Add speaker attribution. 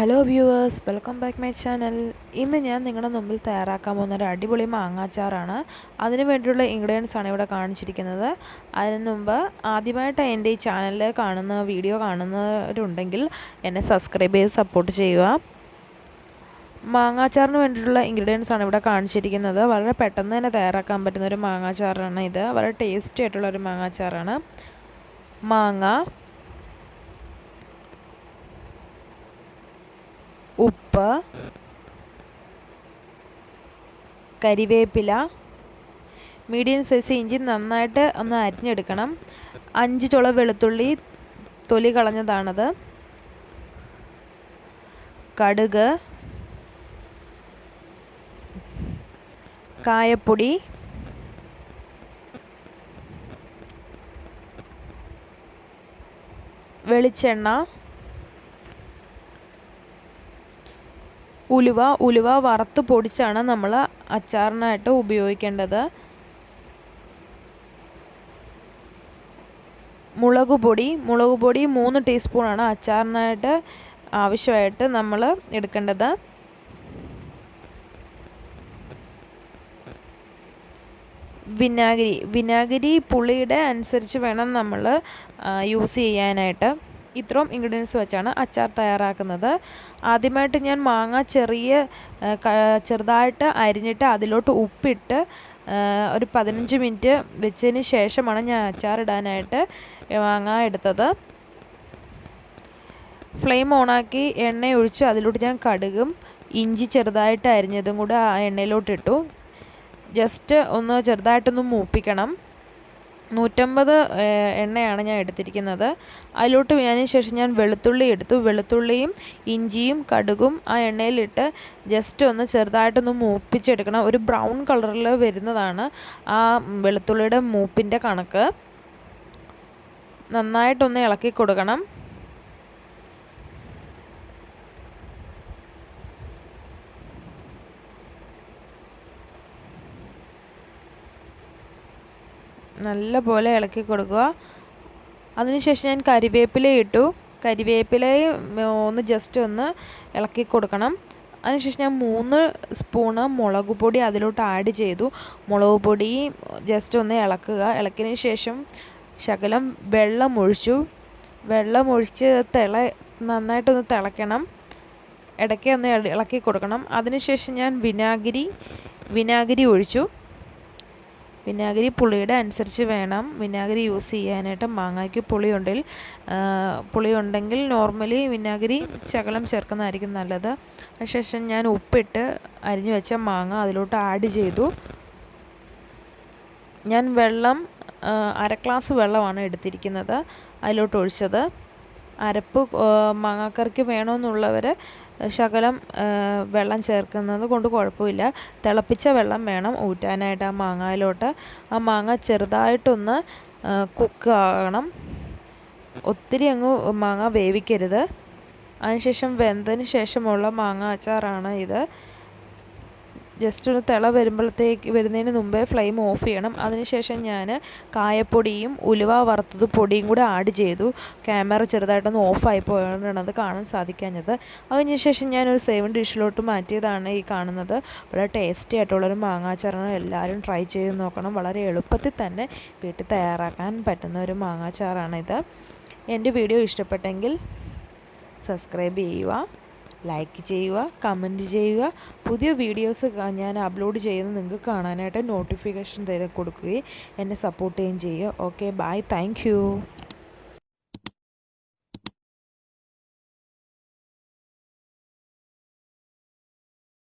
Speaker 1: Hello viewers welcome back my channel ഇന്ന് ഞാൻ നിങ്ങളുടെ മുമ്പിൽ തയ്യാറാക്കാൻ പോകുന്ന ഒരു അടിപൊളി മാങ്ങാച്ചാറാണ്. അതിന് വേണ്ടിയുള്ള ഇൻഗ്രീഡിയൻസ് ആണ് ഇവിടെ കാണിച്ചിരിക്കുന്നത്. അതിന് മുമ്പ് ആദ്യമായിട്ട് എന്റെ ഈ ചാനലിൽ കാണുന്ന വീഡിയോ കാണുന്നവരുണ്ടെങ്കിൽ എന്നെ സബ്സ്ക്രൈബ് ചെയ്ത് സപ്പോർട്ട് ചെയ്യുക. മാങ്ങാച്ചാറിന് വേണ്ടിയിട്ടുള്ള ഇൻഗ്രീഡിയൻസ് ആണ് ഇവിടെ കാണിച്ചിരിക്കുന്നത്. വളരെ പെട്ടെന്ന് തന്നെ തയ്യാറാക്കാൻ പറ്റുന്ന ഒരു മാങ്ങാച്ചാറാണ് ഇത്. വളരെ ടേസ്റ്റി ആയിട്ടുള്ള ഒരു മാങ്ങാച്ചാറാണ്. മാങ്ങ കരിവേപ്പില മീഡിയം സൈസ് ഇഞ്ചി നന്നായിട്ട് ഒന്ന് അരിഞ്ഞെടുക്കണം. അഞ്ച് ചുള വെളുത്തുള്ളി തൊലി കളഞ്ഞതാണത്. കടുക് കായപ്പൊടി വെളിച്ചെണ്ണ ഉലുവ ഉലുവ വറുത്ത് പൊടിച്ചാണ് നമ്മൾ അച്ചാറിനായിട്ട് ഉപയോഗിക്കേണ്ടത്. മുളക് പൊടി മുളക് പൊടി മൂന്ന് ടീസ്പൂണാണ് അച്ചാറിനായിട്ട് ആവശ്യമായിട്ട് നമ്മൾ എടുക്കേണ്ടത്. വിനാഗിരി വിനാഗിരി പുളിയുടെ അനുസരിച്ച് വേണം നമ്മൾ യൂസ് ചെയ്യാനായിട്ട്. ഇത്രയും ഇൻഗ്രീഡിയൻസ് വെച്ചാണ് അച്ചാർ തയ്യാറാക്കുന്നത്. ആദ്യമായിട്ട് ഞാൻ മാങ്ങ ചെറിയ ചെറുതായിട്ട് അരിഞ്ഞിട്ട് അതിലോട്ട് ഉപ്പിട്ട് ഒരു പതിനഞ്ച് മിനിറ്റ് വെച്ചതിന് ശേഷമാണ് ഞാൻ അച്ചാർ ഇടാനായിട്ട് മാങ്ങ എടുത്തത്. ഫ്ലെയിം ഓണാക്കി എണ്ണ ഒഴിച്ച് അതിലോട്ട് ഞാൻ കടുകും ഇഞ്ചി ചെറുതായിട്ട് അരിഞ്ഞതും കൂടെ ആ എണ്ണയിലോട്ട് ഇട്ടു. ജസ്റ്റ് ഒന്ന് ചെറുതായിട്ടൊന്ന് മൂപ്പിക്കണം. നൂറ്റമ്പത് എണ്ണയാണ് ഞാൻ എടുത്തിരിക്കുന്നത്. അതിലോട്ട് അതിന് ശേഷം ഞാൻ വെളുത്തുള്ളി എടുത്തു. വെളുത്തുള്ളിയും ഇഞ്ചിയും കടുകും ആ എണ്ണയിലിട്ട് ജസ്റ്റ് ഒന്ന് ചെറുതായിട്ടൊന്ന് മൂപ്പിച്ചെടുക്കണം. ഒരു ബ്രൗൺ കളറിൽ വരുന്നതാണ് ആ വെളുത്തുള്ളിയുടെ മൂപ്പിന്റെ കണക്ക്. നന്നായിട്ടൊന്ന് ഇളക്കി കൊടുക്കണം നല്ല പോലെ ഇളക്കി കൊടുക്കുക. അതിനുശേഷം ഞാൻ കരിവേപ്പില ഇട്ടു. കരിവേപ്പിലയും ഒന്ന് ജസ്റ്റ് ഒന്ന് ഇളക്കി കൊടുക്കണം. അതിനുശേഷം ഞാൻ മൂന്ന് സ്പൂണ് മുളക് പൊടി അതിലോട്ട് ആഡ് ചെയ്തു. മുളക് പൊടി ജസ്റ്റ് ഒന്ന് ഇളക്കുക. ഇളക്കിയതിന് ശേഷം ശകലം വെള്ളം ഒഴിച്ചു. വെള്ളം ഒഴിച്ച് തിള നന്നായിട്ടൊന്ന് തിളയ്ക്കണം ഇടയ്ക്ക് ഒന്ന് ഇളക്കി കൊടുക്കണം. അതിനുശേഷം ഞാൻ വിനാഗിരി വിനാഗിരി ഒഴിച്ചു. വിനാഗിരി പുളിയുടെ അനുസരിച്ച് വേണം വിനാഗിരി യൂസ് ചെയ്യാനായിട്ട് മാങ്ങയ്ക്ക് പുളിയുണ്ടിൽ. പുളിയുണ്ടെങ്കിൽ നോർമലി വിനാഗിരി ശകലം ചേർക്കുന്നതായിരിക്കും നല്ലത്. അതിനുശേഷം ഞാൻ ഉപ്പിട്ട് അരിഞ്ഞു വെച്ച മാങ്ങ അതിലോട്ട് ആഡ് ചെയ്തു. ഞാൻ വെള്ളം അര ഗ്ലാസ് വെള്ളമാണ് എടുത്തിരിക്കുന്നത്. അതിലോട്ട് ഒഴിച്ചത്. അരപ്പ് മാങ്ങാക്കറിക്ക് വേണമെന്നുള്ളവർ ശകലം വെള്ളം ചേർക്കുന്നത് കൊണ്ട് കുഴപ്പമില്ല. തിളപ്പിച്ച വെള്ളം വേണം ഊറ്റാനായിട്ട് ആ മാങ്ങയിലോട്ട്. ആ മാങ്ങ ചെറുതായിട്ടൊന്ന് കുക്ക് ആകണം ഒത്തിരി അങ്ങ് മാങ്ങ വേവിക്കരുത്. അതിനുശേഷം വെന്തതിന് ശേഷമുള്ള മാങ്ങ അച്ചാറാണ് ഇത്. ജസ്റ്റ് ഒന്ന് തിള വരുമ്പോഴത്തേക്ക് വരുന്നതിന് മുമ്പേ ഫ്ലെയിം ഓഫ് ചെയ്യണം. അതിനുശേഷം ഞാൻ കായപ്പൊടിയും ഉലുവ വറുത്തത് പൊടിയും കൂടെ ആഡ് ചെയ്തു. ക്യാമറ ചെറുതായിട്ടൊന്ന് ഓഫായി പോയത് കാണാൻ സാധിക്കാഞ്ഞത്. ശേഷം ഒരു സേവൻ ഡിഷിലോട്ട് മാറ്റിയതാണ് ഈ കാണുന്നത്. വളരെ ടേസ്റ്റി ആയിട്ടുള്ളൊരു മാങ്ങാച്ചാറാണ്. എല്ലാവരും ട്രൈ ചെയ്ത് നോക്കണം. വളരെ എളുപ്പത്തിൽ തന്നെ വീട്ടിൽ തയ്യാറാക്കാൻ പറ്റുന്ന ഒരു മാങ്ങാച്ചാറാണിത്. എന്റെ വീഡിയോ ഇഷ്ടപ്പെട്ടെങ്കിൽ സബ്സ്ക്രൈബ് ചെയ്യുക. ലൈക്ക് ചെയ്യുക കമന്റ് ചെയ്യുക. പുതിയ വീഡിയോസ് ഞാൻ അപ്ലോഡ് ചെയ്യുന്നത് നിങ്ങൾക്ക് കാണാനായിട്ട് നോട്ടിഫിക്കേഷൻ തരാൻ കൊടുക്കുകയും എന്നെ സപ്പോർട്ട് ചെയ്യുകയും ചെയ്യുക. Okay bye thank